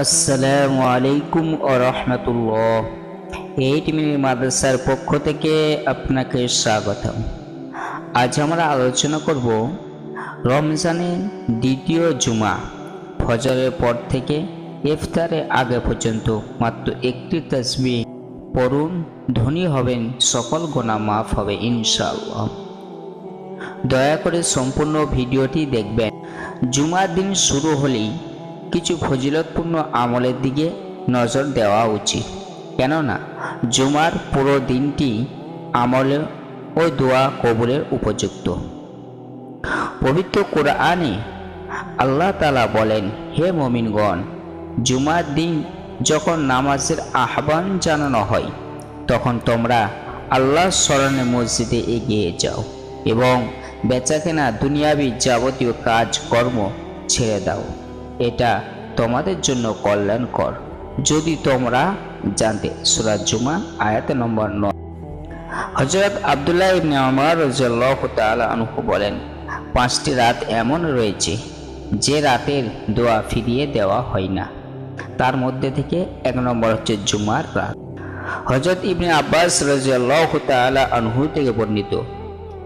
আসসালামু আলাইকুম ও রহমতুল্লাহ। Eight minute মাদ্রাসার পক্ষ থেকে আপনাকে স্বাগতম। আজ আমরা আলোচনা করব রমজানের দ্বিতীয় জুমা, ফজরের পর থেকে ইফতারের আগে পর্যন্ত মাত্র একটি তসবি পড়ুন, ধনী হবেন, সকল গোনা মাফ হবে ইনশাআল্লাহ। দয়া করে সম্পূর্ণ ভিডিওটি দেখবেন। জুমার দিন শুরু হলেই কিছু ফজিলতপূর্ণ আমলের দিকে নজর দেওয়া উচিত। কেননা, জুমার পুরো দিনটি আমলে ও দোয়া কবুলের উপযুক্ত। পবিত্র কোরআনে আল্লাহ তালা বলেন, হে মমিনগণ, জুমার দিন যখন নামাজের আহ্বান জানানো হয়, তখন তোমরা আল্লাহ স্মরণে মসজিদে এগিয়ে যাও এবং বেচাকেনা দুনিয়াবি যাবতীয় কাজকর্ম ছেড়ে দাও। এটা তোমাদের জন্য কল্যাণকর। যদি তোমরা জানতে সুরাজ জুমা আয়াত নম্বর নয় হজরত আবদুল্লাহ ইবনে আমার তাআলা আনহু বলেন, পাঁচটি রাত এমন রয়েছে যে রাতের দোয়া ফিরিয়ে দেওয়া হয় না। তার মধ্যে থেকে এক নম্বর হচ্ছে জুমার রাত। হজরত ইবনে আব্বাস রাদিয়াল্লাহু তাআলা আনহু থেকে বর্ণিত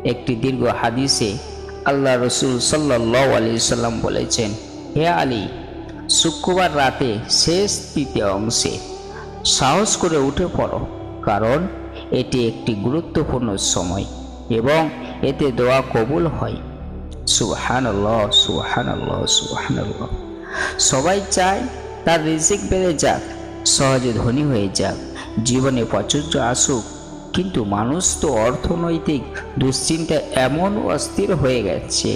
একটি দীর্ঘ হাদিসে আল্লাহ রসুল সাল্লাহ আলি সাল্লাম বলেছেন হে আলী, শুক্রবার রাতে শেষ তৃতীয় অংশে সাহস করে উঠে পড়ো, কারণ এটি একটি গুরুত্বপূর্ণ সময় এবং এতে দোয়া কবুল হয়। সুহান আল্লাহ সুহান আল্লাহ সুহান আল্লাহ সবাই চায় তার রিজিক বেড়ে যাক, সহজে ধনী হয়ে যাক, জীবনে প্রাচুর্য আসুক, কিন্তু মানুষ তো অর্থনৈতিক দুশ্চিন্তা এমন অস্থির হয়ে গেছে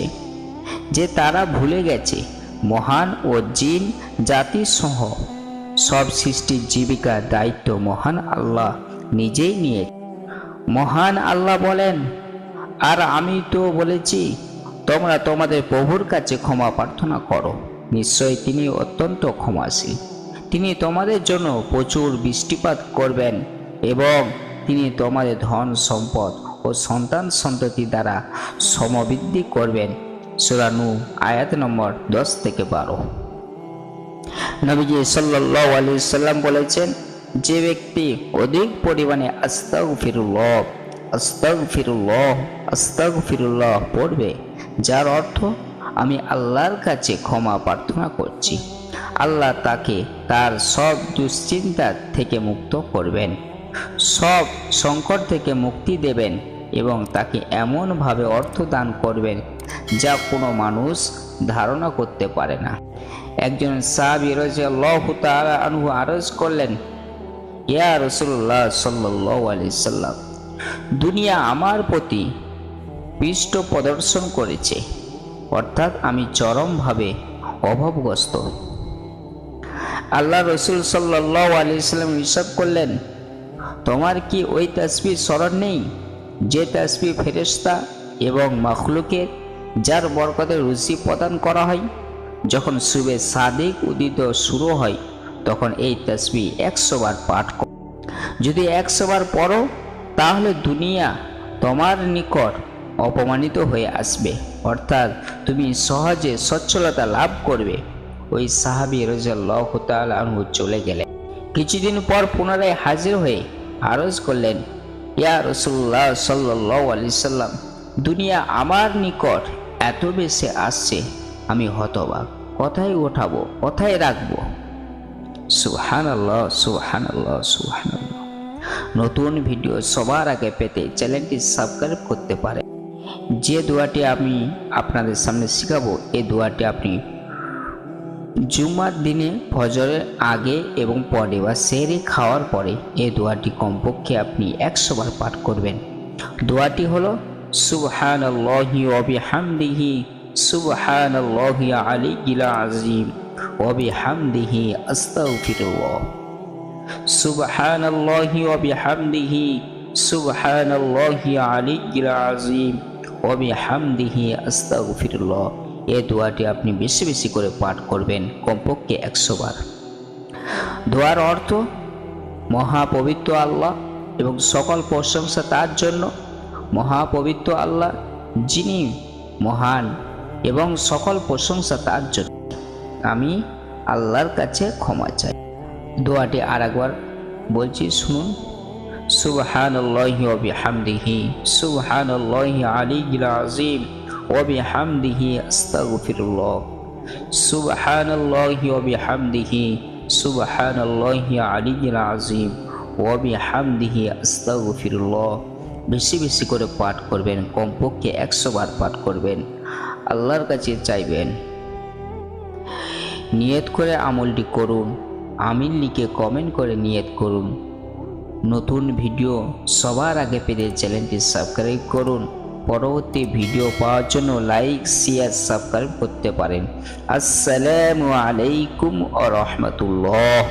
যে তারা ভুলে গেছে। মহান ও জিন জাতিসহ সব সৃষ্টির জীবিকার দায়িত্ব মহান আল্লাহ নিজেই নিয়ে। মহান আল্লাহ বলেন, আর আমি তো বলেছি, তোমরা তোমাদের প্রভুর কাছে ক্ষমা প্রার্থনা করো। নিশ্চয়ই তিনি অত্যন্ত ক্ষমাশীল। তিনি তোমাদের জন্য প্রচুর বৃষ্টিপাত করবেন এবং তিনি তোমাদের ধন সম্পদ ও সন্তান সন্ততি দ্বারা সমবৃদ্ধি করবেন। সুরানু আয়াত নম্বর দশ থেকে বারো। নবীজি সাল্লাহ আলি সাল্লাম বলেছেন, যে ব্যক্তি অধিক পরিমাণে আস্তাগ ফিরুল্লাহ আস্তাগ ফিরুল্লাহ আস্তাগ ফিরুল্লাহ পড়বে, যার অর্থ আমি আল্লাহর কাছে ক্ষমা প্রার্থনা করছি। আল্লাহ তাকে তার সব দুশ্চিন্তা থেকে মুক্ত করবেন, সব সংকট থেকে মুক্তি দেবেন এবং তাকে এমনভাবে অর্থ দান করবেন যা কোনো মানুষ ধারণা করতে পারে না। একজন সাহাবি রাজিয়াল্লাহু তাআলা আনহু আরজ করলেন, ইয়া রাসূলুল্লাহ সাল্লাল্লাহু আলাইহি সাল্লাম, দুনিয়া আমার প্রতি পৃষ্ঠ প্রদর্শন করেছে, অর্থাৎ আমি চরমভাবে অভাবগ্রস্ত। আল্লাহ রসুল সাল্লাহ আলি সাল্লাম হিসাব করলেন, তোমার কি ওই তাসবির স্মরণ নেই? যে তাসবি ফেরেস্তা এবং মখলুকের, যার বরকতে রুচি প্রদান করা হয়, যখন সুবে সাদিক উদিত শুরু হয়, তখন এই তসবি একশো বার পাঠ কর যদি একশো বার পড়ো, তাহলে দুনিয়া তোমার নিকট অপমানিত হয়ে আসবে। অর্থাৎ তুমি সহজে সচ্ছলতা লাভ করবে। ওই সাহাবি রাজাল্লাহ চলে গেলেন। কিছুদিন পর পুনরায় হাজির হয়ে আরজ করলেন ইয়া রসুল্লাহ সাল্লাহ আলি সাল্লাম, দুনিয়া আমার নিকট এত বেশি আসছে, আমি হতবাক। কোথায় ওঠাবো কোথায় রাখব? সুহান আল্লাহ সুহান আল্লাহ সুহান আল্লাহ নতুন ভিডিও সবার আগে পেতে চ্যানেলটি সাবস্ক্রাইব করতে পারে যে দোয়াটি আমি আপনাদের সামনে শেখাবো এই দোয়াটি আপনি জুমার দিনে ফজরের আগে এবং পরে বা সেরে খাওয়ার পরে এই দোয়াটি কমপক্ষে আপনি একশো বার পাঠ করবেন। দোয়াটি হলো সুবহান আল্লাহি ওবিহামদিহি সুবহান আল্লাহি আলী গিলা আজিম ওবিহামদিহি আস্তাগফিরুল্লাহ। সুবহান আল্লাহি ওবিহামদিহি সুবহান আল্লাহি আলী গিলা আজিম ওবিহামদিহি আস্তাগফিরুল্লাহ। এই দোয়াটি আপনি বেশি বেশি করে পাঠ করবেন কমপক্ষে একশো বার। দোয়ার অর্থ, মহাপবিত্র আল্লাহ এবং সকল প্রশংসা তার জন্য। মহাপবিত্র আল্লাহ যিনি মহান এবং সকল প্রশংসা তার জন্য। আমি আল্লাহর কাছে ক্ষমা চাই। দোয়াটি আর একবার বলছি, শুনুন। সুবহান আল্লাহি ওবিহামদিহি সুবহান আল্লাহি বেশি বেশি করে পাঠ করবেন, কমপক্ষে একশো বার পাঠ করবেন। আল্লাহর কাছে চাইবেন, নিয়ত করে আমলটি করুন, আমিন লিখে কমেন্ট করে নিয়ত করুন। নতুন ভিডিও সবার আগে পেতে চ্যানেলটি সাবস্ক্রাইব করুন। পরবর্তী ভিডিও পাওয়ার জন্য লাইক শেয়ার সাবস্ক্রাইব করতে পারেন। আসসালামু আলাইকুম আ রহমতুল্লাহ।